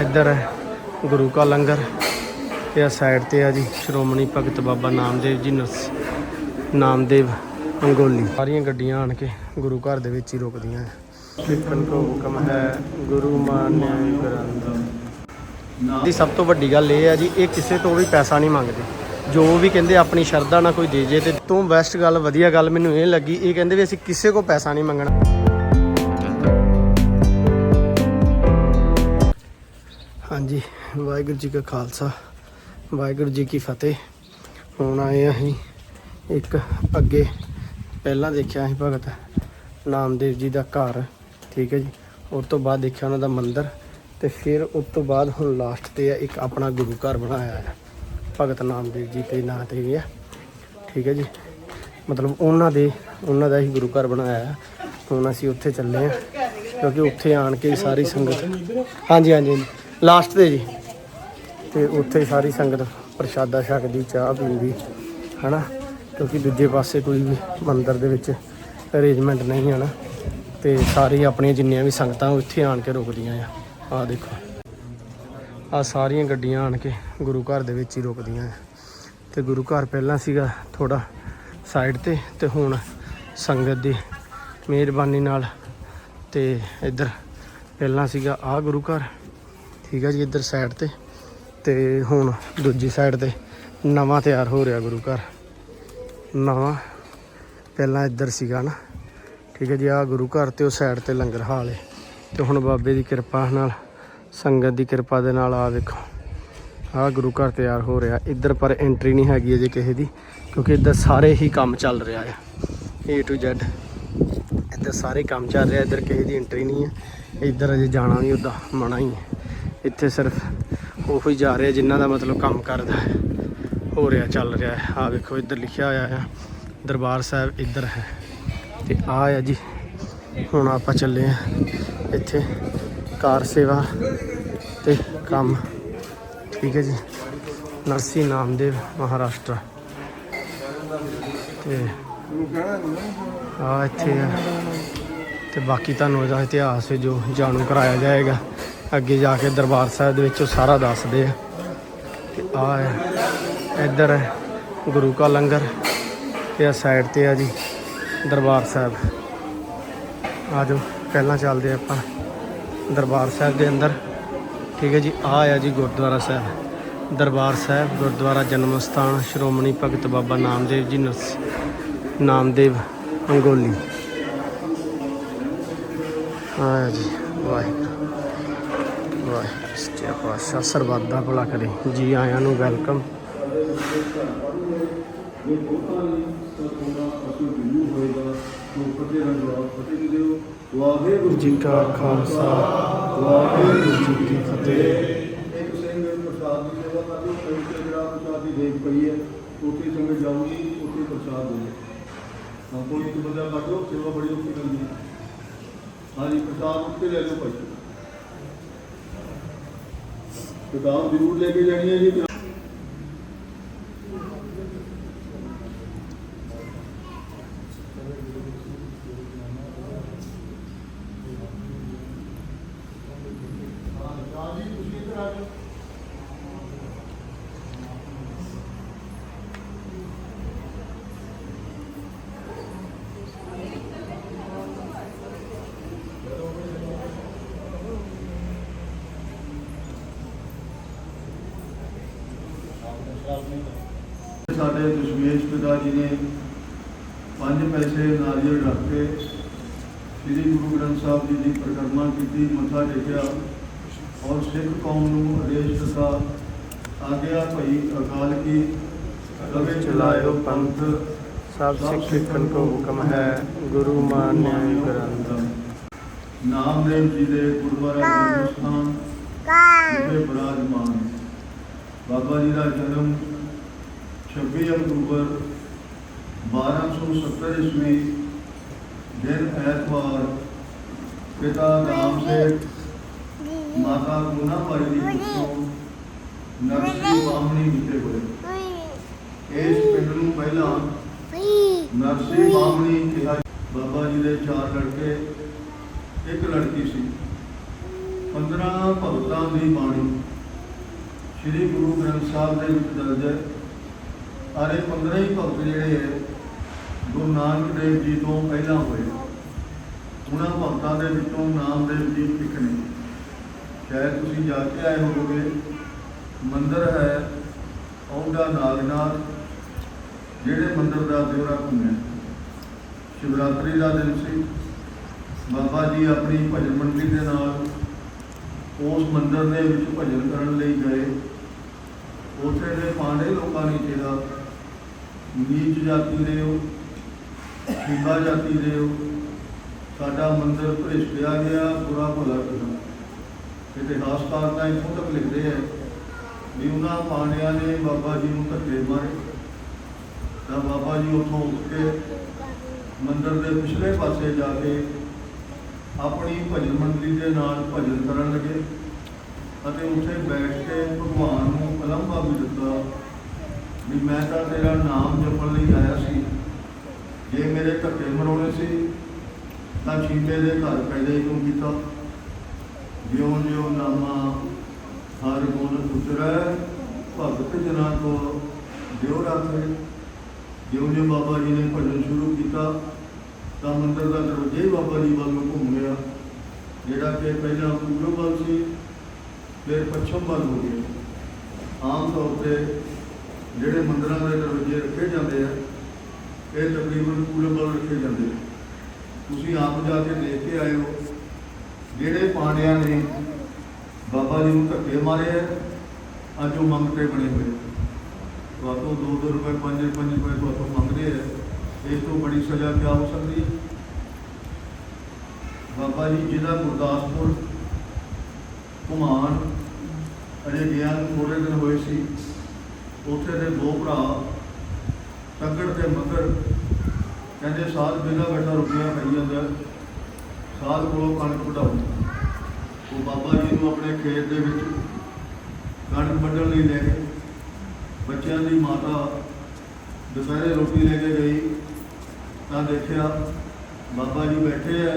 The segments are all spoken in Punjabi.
ਇੱਧਰ ਹੈ ਗੁਰੂ ਕਾ ਲੰਗਰ ਤੇ ਆ ਸਾਈਡ ਤੇ ਆ ਜੀ ਸ਼੍ਰੋਮਣੀ ਭਗਤ ਬਾਬਾ ਨਾਮਦੇਵ ਜੀ ਨਰਸ ਨਾਮਦੇਵ ਅੰਗੋਲੀ। ਸਾਰੀਆਂ ਗੱਡੀਆਂ ਆਣ ਕੇ ਗੁਰੂ ਘਰ ਦੇ ਵਿੱਚ ਹੀ ਰੁਕਦੀਆਂ ਹੈ ਲਿਖਣ ਕੋ ਹੁਕਮ ਹੈ ਗੁਰੂ ਮਾਨਿਆ ਗ੍ਰੰਥ। ਦੀ ਸਭ ਤੋਂ ਵੱਡੀ ਗੱਲ ਇਹ ਹੈ ਜੀ, ਇਹ ਕਿਸੇ ਤੋਂ ਵੀ ਪੈਸਾ ਨਹੀਂ ਮੰਗਦੇ। ਜੋ ਵੀ ਕਹਿੰਦੇ ਆਪਣੀ ਸ਼ਰਧਾ ਨਾਲ ਕੋਈ ਦੇ ਜੇ ਤੇ ਤੋਂ ਬੈਸਟ ਗੱਲ, ਵਧੀਆ ਗੱਲ ਮੈਨੂੰ ਇਹ ਲੱਗੀ, ਇਹ ਕਹਿੰਦੇ ਵੀ ਅਸੀਂ ਕਿਸੇ ਕੋ ਪੈਸਾ ਨਹੀਂ ਮੰਗਣਾ। ਹਾਂਜੀ, ਵਾਹਿਗੁਰੂ ਜੀ ਕਾ ਖਾਲਸਾ, ਵਾਹਿਗੁਰੂ ਜੀ ਕੀ ਫਤਿਹ। ਹੁਣ ਆਏ ਅਸੀਂ ਇੱਕ ਅੱਗੇ, ਪਹਿਲਾਂ ਦੇਖਿਆ ਅਸੀਂ ਭਗਤ ਨਾਮਦੇਵ ਜੀ ਦਾ ਘਰ, ਠੀਕ ਹੈ ਜੀ। ਉਸ ਤੋਂ ਬਾਅਦ ਦੇਖਿਆ ਉਹਨਾਂ ਦਾ ਮੰਦਿਰ ਤੇ ਫਿਰ ਉਸ ਤੋਂ ਬਾਅਦ ਹੁਣ ਲਾਸਟ ਤੇ ਆ ਇੱਕ ਆਪਣਾ ਗੁਰੂ ਘਰ ਬਣਾਇਆ ਹੈ ਭਗਤ ਨਾਮਦੇਵ ਜੀ ਦੇ ਨਾਂ ਤੇ ਹੈ ਠੀਕ ਹੈ ਜੀ। ਮਤਲਬ ਉਹਨਾਂ ਦੇ, ਉਹਨਾਂ ਦਾ ਹੀ ਗੁਰੂ ਘਰ ਬਣਾਇਆ ਹੈ ਹੁਣ ਅਸੀਂ ਉੱਥੇ ਚੱਲੇ ਆ ਕਿਉਂਕਿ ਉੱਥੇ ਆਣ ਕੇ ਹੀ ਸਾਰੀ ਸੰਗਤ ਹਾਂਜੀ ਹਾਂਜੀ। ਲਾਸਟ ਤੇ ਜੀ। ਤੇ ਉੱਥੇ ਸਾਰੀ ਸੰਗਤ ਪ੍ਰਸ਼ਾਦਾ ਛਕਦੀ ਚਾਹ ਪੀਂਦੀ ਹਨਾ? ਕਿਉਂਕਿ ਦੂਜੇ ਪਾਸੇ ਕੋਈ ਵੀ ਮੰਦਿਰ ਦੇ ਵਿੱਚ ਅਰੇਂਜਮੈਂਟ ਨਹੀਂ ਹੈ ਨਾ। ਤੇ ਸਾਰੀ ਆਪਣੀਆਂ ਜਿੰਨੀਆਂ ਵੀ ਸੰਗਤਾਂ ਉਹ ਇੱਥੇ ਆਣ ਕੇ ਰੁਕਦੀਆਂ ਆ। ਆਹ ਦੇਖੋ। ਆ ਸਾਰੀਆਂ ਗੱਡੀਆਂ ਆਣ ਕੇ ਗੁਰੂ ਘਰ ਦੇ ਵਿੱਚ ਹੀ ਰੁਕਦੀਆਂ ਆ। ਤੇ ਗੁਰੂ ਘਰ ਪਹਿਲਾਂ ਸੀਗਾ ਥੋੜਾ ਸਾਈਡ ਤੇ ਤੇ ਹੁਣ ਸੰਗਤ ਦੀ ਮਿਹਰਬਾਨੀ ਨਾਲ ਤੇ ਇੱਧਰ ਪਹਿਲਾਂ ਸੀਗਾ ਆ ਗੁਰੂ ਘਰ। ਠੀਕ ਹੈ ਜੀ ਇੱਧਰ ਸਾਈਡ ਤੇ। ਤੇ ਹੁਣ ਦੂਜੀ ਸਾਈਡ ਤੇ ਨਵਾਂ ਤਿਆਰ ਹੋ ਰਿਹਾ ਗੁਰੂ ਘਰ। ਨਵਾਂ, ਪਹਿਲਾਂ ਇੱਧਰ ਸੀਗਾ ਨਾ। ਠੀਕ ਹੈ ਜੀ ਆ ਗੁਰੂ ਘਰ ਤੇ ਉਹ ਸਾਈਡ ਤੇ ਲੰਗਰ ਹਾਲ ਹੈ। ਤੇ ਹੁਣ ਬਾਬੇ ਦੀ ਕਿਰਪਾ ਨਾਲ, ਸੰਗਤ ਦੀ ਕਿਰਪਾ ਦੇ ਨਾਲ ਆ ਵੇਖੋ। ਆ ਗੁਰੂ ਘਰ ਤਿਆਰ ਹੋ ਰਿਹਾ। ਇੱਧਰ ਪਰ ਐਂਟਰੀ ਨਹੀਂ ਹੈਗੀ ਅਜੇ ਕਿਸੇ ਦੀ, ਕਿਉਂਕਿ ਇੱਧਰ ਸਾਰੇ ਹੀ ਕੰਮ ਚੱਲ ਰਿਹਾ ਆ। A to Z ਇੱਧਰ ਸਾਰੇ ਕੰਮ ਚੱਲ ਰਿਹਾ, ਇੱਧਰ ਕਿਸੇ ਦੀ ਐਂਟਰੀ ਨਹੀਂ ਹੈ। ਇੱਧਰ ਅਜੇ ਜਾਣਾ ਨਹੀਂ, ਉੱਦਾਂ ਮਨਾ ਹੀ ਹੈ। ਇੱਥੇ ਸਿਰਫ ਉਹੀ ਜਾ ਰਿਹਾ ਜਿਨ੍ਹਾਂ ਦਾ ਮਤਲਬ ਕੰਮ ਕਰਦਾ ਹੈ। ਹੋ ਰਿਹਾ, ਚੱਲ ਰਿਹਾ ਹੈ। ਆ ਵੇਖੋ, ਇੱਧਰ ਲਿਖਿਆ ਹੋਇਆ ਹੈ, ਦਰਬਾਰ ਸਾਹਿਬ ਇੱਧਰ ਹੈ। ਤੇ ਆ ਆ ਜੀ, ਹੁਣ ਆਪਾਂ ਚੱਲੇ ਆ ਇੱਥੇ ਕਾਰ ਸੇਵਾ ਤੇ ਕੰਮ। ਠੀਕ ਹੈ ਜੀ, ਨਰਸੀ ਨਾਮਦੇਵ ਮਹਾਰਾਸ਼ਟਰ। ਤੇ ਆ ਇੱਥੇ ਆ ਤੇ ਬਾਕੀ ਤੁਹਾਨੂੰ ਇਹਦਾ ਇਤਿਹਾਸ ਹੈ ਜੋ ਜਾਣੂ ਕਰਾਇਆ ਜਾਏਗਾ। ਅੱਗੇ ਜਾ ਕੇ ਦਰਬਾਰ ਸਾਹਿਬ ਦੇ ਵਿੱਚ ਉਹ ਸਾਰਾ ਦੱਸਦੇ ਆ ਤੇ ਆ ਹੈ, ਇੱਧਰ ਹੈ ਗੁਰੂ ਕਾ ਲੰਗਰ ਤੇ ਆ ਸਾਈਡ ਤੇ ਆ ਜੀ ਦਰਬਾਰ ਸਾਹਿਬ। ਆ ਜਾਓ, ਪਹਿਲਾਂ ਚੱਲਦੇ ਆਪਾਂ ਦਰਬਾਰ ਸਾਹਿਬ ਦੇ ਅੰਦਰ। ਠੀਕ ਹੈ ਜੀ, ਆ ਆ ਜੀ ਗੁਰਦੁਆਰਾ ਸਾਹਿਬ। ਦਰਬਾਰ ਸਾਹਿਬ, ਗੁਰਦੁਆਰਾ ਜਨਮ ਸਥਾਨ, ਸ਼੍ਰੋਮਣੀ ਭਗਤ ਬਾਬਾ ਨਾਮਦੇਵ ਜੀ ਨਰਸ ਨਾਮਦੇਵ ਅੰਗੋਲੀ। ਆ ਜੀ, ਵਾਹਿਗੁਰੂ। ਵਾਹਿਗੁਰੂ ਸੱਚਾ ਪਾਤਸ਼ਾਹ ਸਰਬੱਤ ਦਾ ਭਲਾ ਕਰੇ ਜੀ ਆਇਆਂ ਨੂੰ ਵੈਲਕਮ। ਵਾਹਿਗੁਰੂ ਜੀ ਕਾ ਖਾਲਸਾ। ਵਾਹਿਗੁਰੂ ਜੀ ਕੀ ਫਤਿਹ। ਇੱਕ ਸਿੰਘ ਪ੍ਰਸਾਦ ਦੀ ਸੇਵਾ ਕਰਦੀ ਹੈ ਤੇ ਜਿਹੜਾ ਪ੍ਰਸਾਦ ਦੀ ਦੇਖ ਪਈ ਹੈ ਉੱਥੇ ਸੰਗਤ ਜਾਊਗੀ ਉੱਥੇ ਪ੍ਰਸਾਦ ਦੇ ਹਾਂ ਕੋਈ ਇੱਕ ਬੰਦਾ ਕੱਢ ਲਓ ਸੇਵਾ ਬੜੀ ਔਖੀ ਕਰਦੀ ਹੈ ਹਾਂਜੀ, ਪ੍ਰਸਾਦ ਉੱਤੇ ਲੈ ਲਓ ਭਾਈ। ਕਿਤਾਬ ਜ਼ਰੂਰ ਲੈ ਕੇ ਜਾਣੀ ਹੈ ਜੀ ਹਾਂ ਜੀ ਤੁਸੀਂ ਇੱਧਰ ਆ ਜਾਓ ਸਾਡੇ ਦਸ਼ਮੇਸ਼ ਪਿਤਾ ਜੀ ਨੇ ਪੰਜ ਪੈਸੇ ਨਾਰੀਅਲ ਰੱਖ ਕੇ ਸ੍ਰੀ ਗੁਰੂ ਗ੍ਰੰਥ ਸਾਹਿਬ ਜੀ ਦੀ ਪਰਿਕਰਮਾ ਕੀਤੀ ਮੱਥਾ ਟੇਕਿਆ ਔਰ ਸਿੱਖ ਕੌਮ ਨੂੰ ਆਦੇਸ਼ ਦਿੱਤਾ। ਆਗਿਆ ਭਈ ਅਕਾਲ ਕੀ ਰਵੇ ਚਲਾਇਓ ਪੰਥ ਸਭ ਸਿੱਖ ਲਿਖਣ ਕੋ ਹੁਕਮ ਹੈ ਗੁਰੂ ਮਾਨਿਆ ਗ੍ਰੰਥ ਨਾਮਦੇਵ ਜੀ ਦੇ ਗੁਰਦੁਆਰਾ ਜਨਮ ਸਥਾਨ ਵਿਖੇ ਬਿਰਾਜਮਾਨ। ਬਾਬਾ ਜੀ ਦਾ ਜਨਮ 26 ਅਕਤੂਬਰ 1270 ਈਸਵੀ ਦਿਨ ਐਤਵਾਰ ਪਿਤਾ ਰਾਮ ਸੇਠ ਮਾਤਾ ਗੁਨਾ ਦੀ ਕੁੱਖੋਂ ਨਰਸੀ ਬਾਹਮਣੀ ਵਿਖੇ ਹੋਏ। ਇਸ ਪਿੰਡ ਨੂੰ ਪਹਿਲਾਂ ਨਰਸੀ ਬਾਹਮਣੀ ਕਿਹਾ ਬਾਬਾ ਜੀ ਦੇ ਚਾਰ ਲੜਕੇ, ਇੱਕ ਲੜਕੀ ਸੀ। 15 ਭਗਤਾਂ ਦੀ ਬਾਣੀ ਸ੍ਰੀ ਗੁਰੂ ਗ੍ਰੰਥ ਸਾਹਿਬ ਦੇ ਵਿੱਚ ਦਰਜ ਹੈ। ਆਰੇ 15 ਹੀ ਭਗਤ ਜਿਹੜੇ ਹੈ ਗੁਰੂ ਨਾਨਕ ਦੇਵ ਜੀ ਤੋਂ ਪਹਿਲਾਂ ਹੋਏ। ਉਹਨਾਂ ਭਗਤਾਂ ਦੇ ਵਿੱਚੋਂ ਨਾਮਦੇਵ ਜੀ ਇੱਕ ਨੇ। ਸ਼ਾਇਦ ਤੁਸੀਂ ਜਾ ਕੇ ਆਏ ਹੋਵੋਗੇ। ਮੰਦਰ ਹੈ ਔਂਡਾ ਨਾਗਨਾਥ, ਜਿਹੜੇ ਮੰਦਰ ਦਾ ਦਿਉਰਾ ਘੁੰਮਿਆ। ਸ਼ਿਵਰਾਤਰੀ ਦਾ ਦਿਨ ਸੀ। ਬਾਬਾ ਜੀ ਆਪਣੀ ਭਜਨ ਮੰਡਲੀ ਦੇ ਨਾਲ ਉਸ ਮੰਦਰ ਦੇ ਵਿੱਚ ਭਜਨ ਕਰਨ ਲਈ ਗਏ। ਉੱਥੇ ਦੇ ਪਾਂਡੇ ਲੋਕਾਂ ਨੇ ਕਿਹਾ ਨੀਚ ਜਾਤੀ ਦੇ ਹੋ ਸ਼ੀਲਾ ਜਾਤੀ ਦੇ ਹੋ, ਸਾਡਾ ਮੰਦਿਰ ਭ੍ਰਿਸ਼ਟਿਆ ਗਿਆ, ਬੁਰਾ ਭਲਾ ਕਰੋ ਇਤਿਹਾਸਕਾਰ ਤਾਂ ਇੱਥੋਂ ਤੱਕ ਲਿਖਦੇ ਹੈ ਵੀ ਉਹਨਾਂ ਪਾਂਡਿਆਂ ਨੇ ਬਾਬਾ ਜੀ ਨੂੰ ਧੱਕੇ ਮਾਰੇ। ਤਾਂ ਬਾਬਾ ਜੀ ਉੱਥੋਂ ਉੱਠ ਕੇ ਮੰਦਰ ਦੇ ਪਿਛਲੇ ਪਾਸੇ ਜਾ ਕੇ ਆਪਣੀ ਭਜਨ ਮੰਡਲੀ ਦੇ ਨਾਲ ਭਜਨ ਕਰਨ ਲੱਗੇ ਅਤੇ ਉੱਥੇ ਬੈਠ ਕੇ ਭਗਵਾਨ ਨੂੰ ਕਲਮਾ ਵੀ ਦਿੱਤਾ। ਵੀ ਮੈਂ ਤਾਂ ਤੇਰਾ ਨਾਮ ਜਪਣ ਲਈ ਆਇਆ ਸੀ। ਜੇ ਮੇਰੇ ਧੱਕੇ ਮਰੋਣੇ ਸੀ, ਤਾਂ ਛੀਲੇ ਦੇ ਘਰ ਪੈਦਾ ਹੀ ਕਿਉਂ ਕੀਤਾ? ਜਿਉਂ ਜਿਉਂ ਨਾਮਾ ਹਰ ਗੁਣ ਉਤਰੈ, ਭਗਤ ਜਨਾਂ ਕੋ ਦਿਓ ਰਾਖੇ। ਜਿਉਂ ਜਿਉਂ ਬਾਬਾ ਜੀ ਨੇ ਭਜਨ ਸ਼ੁਰੂ ਕੀਤਾ, ਤਾਂ ਮੰਦਰ ਦਾ ਦਰਵਾਜ਼ਾ ਹੀ ਬਾਬਾ ਜੀ ਵੱਲ ਨੂੰ ਘੁੰਮ ਗਿਆ। ਜਿਹੜਾ ਕਿ ਪਹਿਲਾਂ ਪੂਰਬ ਵੱਲ ਸੀ, ਫਿਰ ਪੱਛਮ ਵੱਲ ਹੋ ਗਿਆ। ਆਮ ਤੌਰ ਤੇ ਜਿਹੜੇ ਮੰਦਰਾਂ ਦੇ ਦਰਵਾਜ਼ੇ ਰੱਖੇ ਜਾਂਦੇ ਆ, ਇਹ ਤਕਰੀਬਨ ਪੂਰੇ ਵੱਲ ਰੱਖੇ ਜਾਂਦੇ ਆ। ਤੁਸੀਂ ਆਪ ਜਾ ਕੇ ਦੇਖ ਕੇ ਆਏ ਹੋ ਜਿਹੜੇ ਪਾਂਡਿਆਂ ਨੇ ਬਾਬਾ ਜੀ ਨੂੰ ਧੱਕੇ ਮਾਰੇ ਆ, ਅੱਜ ਉਹ ਮੰਗਤੇ ਬਣੇ ਹੋਏ ਤੁਹਾਤੋਂ 2-2 ਰੁਪਏ 5-5 ਰੁਪਏ ਤੁਹਾਤੋਂ ਮੰਗਦੇ ਆ। ਇਸ ਤੋਂ ਬੜੀ ਸਜ਼ਾ ਕਿਆ ਹੋ ਸਕਦੀ? ਹੈ ਬਾਬਾ ਜੀ, ਜਿਹਦਾ ਗੁਰਦਾਸਪੁਰ ਘੁਮਾਨ ਅਜੇ ਗਿਆ ਥੋੜੇ ਦਿਨ ਹੋਏ ਸੀ। ਉੱਥੇ ਦੇ ਦੋ ਭਰਾ, ਤੱਕੜ ਤੇ ਮੱਕੜ, ਕਹਿੰਦੇ ਸਾਧ ਬਿਨਾ ਬੈਠਾ ਰੁਪਿਆ ਖਾਈ ਜਾਂਦਾ ਸਾਧ ਕੋਲੋਂ ਕਣਕ ਵਢਾਓ ਉਹ ਬਾਬਾ ਜੀ ਨੂੰ ਆਪਣੇ ਖੇਤ ਦੇ ਵਿੱਚ ਕਣਕ ਵੱਢਣ ਲਈ ਲੈ ਗਏ। ਬੱਚਿਆਂ ਦੀ ਮਾਤਾ ਦੁਪਹਿਰੇ ਰੋਟੀ ਲੈ ਕੇ ਗਈ, ਤਾਂ ਦੇਖਿਆ ਬਾਬਾ ਜੀ ਬੈਠੇ ਐ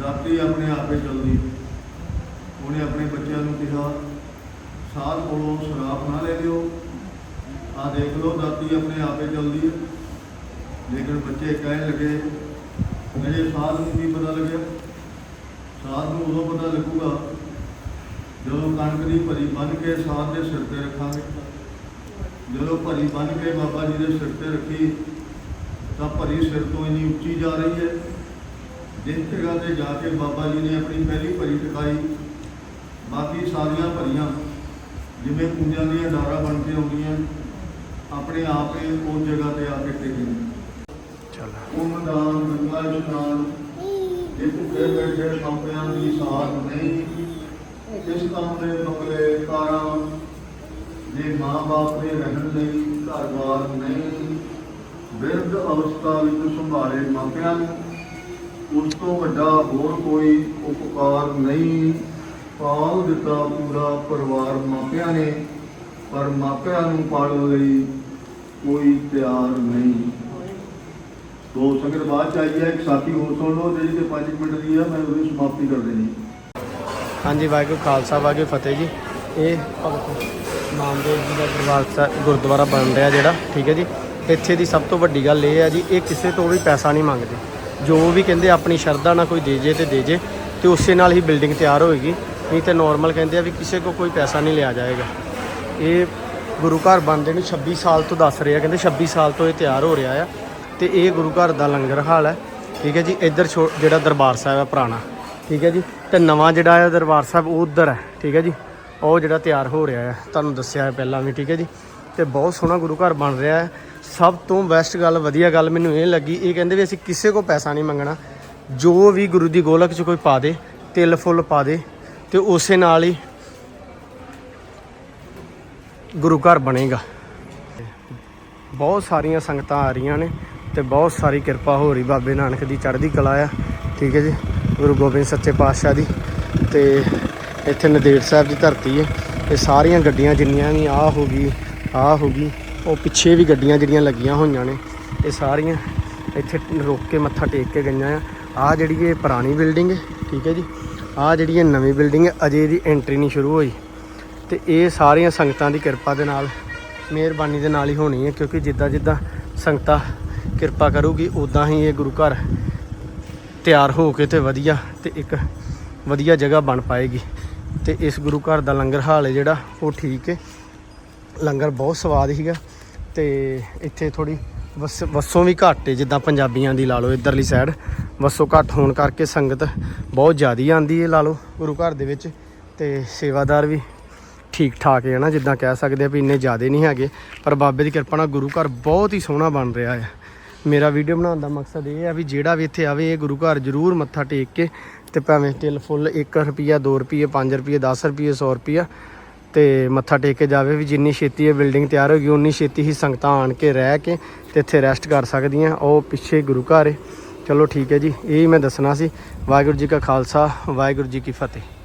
ਦਾਤੀ ਆਪਣੇ ਆਪੇ ਚਲਦੀ। ਉਹਨੇ ਆਪਣੇ ਬੱਚਿਆਂ ਨੂੰ ਕਿਹਾ ਸਾਧ ਕੋਲੋਂ ਸ਼ਰਾਬ ਨਾ ਲੈ ਲਿਓ। ਆ ਦੇਖ ਲਓ, ਦਾਤੀ ਆਪਣੇ ਆਪੇ ਚੱਲਦੀ ਹੈ ਲੇਕਿਨ ਬੱਚੇ ਕਹਿਣ ਲੱਗੇ, ਮੇਰੇ ਸਾਧ ਨੂੰ ਕੀ ਪਤਾ ਲੱਗਿਆ? ਸਾਧ ਨੂੰ ਉਦੋਂ ਪਤਾ ਲੱਗੂਗਾ ਜਦੋਂ ਕਣਕ ਦੀ ਭਰੀ ਬੰਨ ਕੇ ਸਾਧ ਦੇ ਸਿਰ ਤੇ ਰੱਖਾਂਗੇ। ਜਦੋਂ ਭਰੀ ਬੰਨ ਕੇ ਬਾਬਾ ਜੀ ਦੇ ਸਿਰ ਤੇ ਰੱਖੀ, ਤਾਂ ਭਰੀ ਸਿਰ ਤੋਂ ਇੰਨੀ ਉੱਚੀ ਜਾ ਰਹੀ ਹੈ। ਜਿਸ ਜਗ੍ਹਾ ਤੇ ਜਾ ਕੇ ਬਾਬਾ ਜੀ ਨੇ ਆਪਣੀ ਪਹਿਲੀ ਭਰੀ ਟਿਕਾਈ, ਬਾਕੀ ਸਾਰੀਆਂ ਭਰੀਆਂ ਜਿਵੇਂ ਪੂੰਜਾਂ ਦੀਆਂ ਡਾਰਾ ਬਣ ਕੇ ਆਉਂਦੀਆਂ ਆਪਣੇ ਆਪ ਹੀ ਉਸ ਜਗ੍ਹਾ ਤੇ ਆ ਕੇ ਟਿਕੀਆਂ ਚੱਲ। ਕੁਮਦਾਨ ਗੰਗਾ ਇਸ਼ਨਾਨ ਜੇ ਭੁੱਖੇ ਬੈਠੇ ਕੰਪਿਆਂ ਦੀ ਸਾਥ ਨਹੀਂ ਇਸ ਕੰਮ ਦੇ ਬੰਗਲੇ ਕਾਰਾਂ ਜੇ ਮਾਂ-ਬਾਪ ਦੇ ਰਹਿਣ ਲਈ ਘਰ-ਬਾਰ ਨਹੀਂ। ਬਿਰਧ ਅਵਸਥਾ ਵਿੱਚ ਸੰਭਾਲੇ ਮਾਪਿਆਂ ਨੂੰ ਉਸ ਤੋਂ ਵੱਡਾ ਹੋਰ ਕੋਈ ਉਪਕਾਰ ਨਹੀਂ। ਪਾਲ ਦਿੱਤਾ ਪੂਰਾ ਪਰਿਵਾਰ ਮਾਪਿਆਂ ਨੇ। ਪਰ ਮਾਪਿਆਂ ਨੂੰ ਪਾਲਣ ਲਈ ਕੋਈ ਤਿਆਰ ਨਹੀਂ। ਦੋ ਸੰਗਤ ਬਾਅਦ ਚ ਆਈ ਹੈ, ਇੱਕ ਸਾਥੀ ਹੋਰ ਸੁਣ ਲਓ, ਜਿਹੜੀ ਕਿ 5 ਮਿੰਟ ਦੀ ਹੈ, ਮੈਂ ਉਹਦੀ ਸਮਾਪਤੀ ਕਰ ਦੇਣੀ ਹਾਂਜੀ, ਵਾਹਿਗੁਰੂ ਖਾਲਸਾ, ਵਾਹਿਗੁਰੂ ਫਤਿਹ ਜੀ। ਇਹ ਭਗਤ ਨਾਮਦੇਵ ਜੀ ਦਾ ਦਰਬਾਰ ਗੁਰਦੁਆਰਾ ਬਣ ਰਿਹਾ ਜਿਹੜਾ, ਠੀਕ ਹੈ ਜੀ। ਇੱਥੇ ਦੀ ਸਭ ਤੋਂ ਵੱਡੀ ਗੱਲ ਇਹ ਹੈ ਜੀ, ਇਹ ਕਿਸੇ ਤੋਂ ਵੀ ਪੈਸਾ ਨਹੀਂ ਮੰਗਦੇ। ਜੋ ਵੀ ਕਹਿੰਦੇ ਆਪਣੀ ਸ਼ਰਧਾ ਨਾਲ ਕੋਈ ਦੇ ਜੇ ਤੇ ਦੇ ਜੇ, ਤੇ ਉਸੇ ਨਾਲ ਹੀ ਬਿਲਡਿੰਗ ਤਿਆਰ ਹੋਏਗੀ। ਨਹੀਂ ਤੇ ਨਾਰਮਲ ਕਹਿੰਦੇ ਆ ਵੀ ਕਿਸੇ ਕੋ ਕੋਈ ਪੈਸਾ ਨਹੀਂ ਲਿਆ ਜਾਏਗਾ। ਇਹ ਗੁਰੂ ਘਰ ਬਣਦੇ ਨੂੰ 26 ਸਾਲ ਤੋਂ ਦੱਸ ਰਹੇ ਆ ਕਹਿੰਦੇ 26 ਸਾਲ ਤੋਂ ਇਹ ਤਿਆਰ ਹੋ ਰਿਹਾ ਆ। ਤੇ ਇਹ ਗੁਰੂ ਘਰ ਦਾ ਲੰਗਰ ਹਾਲ ਹੈ। ਠੀਕ ਹੈ ਜੀ, ਇੱਧਰ ਛੋ- ਜਿਹੜਾ ਦਰਬਾਰ ਸਾਹਿਬ ਹੈ ਪੁਰਾਣਾ। ਠੀਕ ਹੈ ਜੀ, ਤੇ ਨਵਾਂ ਜਿਹੜਾ ਹੈ ਦਰਬਾਰ ਸਾਹਿਬ, ਉਹ ਉੱਧਰ ਹੈ। ਠੀਕ ਹੈ ਜੀ, ਉਹ ਜਿਹੜਾ ਤਿਆਰ ਹੋ ਰਿਹਾ ਹੈ ਤੁਹਾਨੂੰ ਦੱਸਿਆ ਹੈ ਪਹਿਲਾਂ ਵੀ, ਠੀਕ ਹੈ ਜੀ। ਤੇ ਬਹੁਤ ਸੋਹਣਾ ਗੁਰੂ ਘਰ ਬਣ ਰਿਹਾ ਹੈ। ਸਭ ਤੋਂ ਬੈਸਟ ਗੱਲ, ਵਧੀਆ ਗੱਲ ਮੈਨੂੰ ਇਹ ਲੱਗੀ, ਇਹ ਕਹਿੰਦੇ ਵੀ ਅਸੀਂ ਕਿਸੇ ਕੋ ਪੈਸਾ ਨਹੀਂ ਮੰਗਣਾ। ਜੋ ਵੀ ਗੁਰੂ ਦੀ ਗੋਲਕ 'ਚ ਕੋਈ ਪਾ ਦੇ, ਤਿਲ ਫੁੱਲ ਪਾ ਦੇ, ਤੇ ਉਸੇ ਨਾਲ ਹੀ ਗੁਰੂ ਘਰ ਬਣੇਗਾ। ਬਹੁਤ ਸਾਰੀਆਂ ਸੰਗਤਾਂ ਆ ਰਹੀਆਂ ਨੇ ਤੇ ਬਹੁਤ ਸਾਰੀ ਕਿਰਪਾ ਹੋ ਰਹੀ ਬਾਬੇ ਨਾਨਕ ਦੀ ਚੜ੍ਹਦੀ ਕਲਾ ਆ। ਠੀਕ ਹੈ ਜੀ, ਗੁਰੂ ਗੋਬਿੰਦ ਸੱਚੇ ਪਾਤਸ਼ਾਹ ਦੀ ਤੇ ਇੱਥੇ ਨਦੇੜ ਸਾਹਿਬ ਦੀ ਧਰਤੀ ਹੈ ਇਹ ਸਾਰੀਆਂ ਗੱਡੀਆਂ ਜਿੰਨੀਆਂ ਵੀ ਆ ਹੋ ਗਈ, ਆ ਹੋ ਗਈ, ਉਹ ਪਿੱਛੇ ਵੀ ਗੱਡੀਆਂ ਜਿਹੜੀਆਂ ਲੱਗੀਆਂ ਹੋਈਆਂ ਨੇ, ਇਹ ਸਾਰੀਆਂ ਇੱਥੇ ਰੋਕ ਕੇ ਮੱਥਾ ਟੇਕ ਕੇ ਗਈਆਂ ਆ। ਆ ਜਿਹੜੀ ਇਹ ਪੁਰਾਣੀ ਬਿਲਡਿੰਗ ਹੈ, ਠੀਕ ਹੈ ਜੀ ਆ ਜਿਹੜੀ ਇਹ ਨਵੀਂ ਬਿਲਡਿੰਗ ਹੈ, ਅਜੇ ਦੀ ਐਂਟਰੀ ਨਹੀਂ ਸ਼ੁਰੂ ਹੋਈ। ਤੇ ਇਹ ਸਾਰੀਆਂ ਸੰਗਤਾਂ ਦੀ ਕਿਰਪਾ ਦੇ ਨਾਲ, ਮਿਹਰਬਾਨੀ ਦੇ ਨਾਲ ਹੀ ਹੋਣੀ ਹੈ, ਕਿਉਂਕਿ ਜਿੱਦਾਂ ਜਿੱਦਾਂ ਸੰਗਤਾਂ ਕਿਰਪਾ ਕਰੂਗੀ ਉਦਾਂ ਹੀ ਇਹ ਗੁਰੂ ਘਰ ਤਿਆਰ ਹੋ ਕੇ ਤੇ ਵਧੀਆ ਤੇ ਇੱਕ ਵਧੀਆ ਜਗ੍ਹਾ ਬਣ ਪਾਏਗੀ। ਤੇ ਇਸ ਗੁਰੂ ਘਰ ਦਾ ਲੰਗਰ ਹਾਲ ਹੈ ਜਿਹੜਾ, ਉਹ ਠੀਕ ਹੈ। ਲੰਗਰ ਬਹੁਤ ਸਵਾਦ ਸੀਗਾ ਤੇ ਇੱਥੇ ਥੋੜੀ ਵਸ, ਵਸੋਂ ਵੀ ਘੱਟ ਹੈ, ਜਿੱਦਾਂ ਪੰਜਾਬੀਆਂ ਦੀ ਲਾ ਲਓ, ਇਧਰਲੀ ਸਾਈਡ ਵਸੋਂ ਘੱਟ ਹੋਣ ਕਰਕੇ ਸੰਗਤ ਬਹੁਤ ਜ਼ਿਆਦੀ ਆਂਦੀ ਹੈ ਲਾ ਲਓ ਗੁਰੂ ਘਰ ਦੇ ਵਿੱਚ ਤੇ ਸੇਵਾਦਾਰ ਵੀ ਠੀਕ ਠਾਕ ਹੈ ਨਾ, ਜਿੱਦਾਂ ਕਹਿ ਸਕਦੇ ਆ ਵੀ ਇੰਨੇ ਜ਼ਿਆਦੇ ਨਹੀਂ ਹੈਗੇ, ਪਰ ਬਾਬੇ ਦੀ ਕਿਰਪਾ ਨਾਲ ਗੁਰੂ ਘਰ ਬਹੁਤ ਹੀ ਸੋਹਣਾ ਬਣ ਰਿਹਾ ਹੈ ਮੇਰਾ ਵੀਡੀਓ ਬਣਾਉਣ ਦਾ ਮਕਸਦ ਇਹ ਹੈ ਵੀ ਜਿਹੜਾ ਵੀ ਇੱਥੇ ਆਵੇ, ਇਹ ਗੁਰੂ ਘਰ ਜ਼ਰੂਰ ਮੱਥਾ ਟੇਕ ਕੇ ਤੇ ਭਾਵੇਂ ਤਿਲ ਫੁੱਲ 1 ਰੁਪਿਆ 2 ਰੁਪਏ 5 ਰੁਪਏ 10 ਰੁਪਏ 100 ਰੁਪਿਆ ਤੇ ਮੱਥਾ ਟੇਕ ਕੇ ਜਾਵੇ ਵੀ ਜਿੰਨੀ ਛੇਤੀ ਇਹ ਬਿਲਡਿੰਗ ਤਿਆਰ ਹੋ ਗਈ, ਉਨੀ ਛੇਤੀ ਹੀ ਸੰਗਤਾਂ ਆਣ ਕੇ ਰਹਿ ਕੇ ਤੇ ਇੱਥੇ ਰੈਸਟ ਕਰ ਸਕਦੀਆਂ। ਉਹ ਪਿੱਛੇ ਗੁਰੂ ਘਰ ਹੈ ਚਲੋ ਠੀਕ ਹੈ ਜੀ, ਇਹ ਮੈਂ ਦੱਸਣਾ ਸੀ। ਵਾਹਿਗੁਰੂ ਜੀ ਕਾ ਖਾਲਸਾ, ਵਾਹਿਗੁਰੂ ਜੀ ਕੀ ਫਤਿਹ।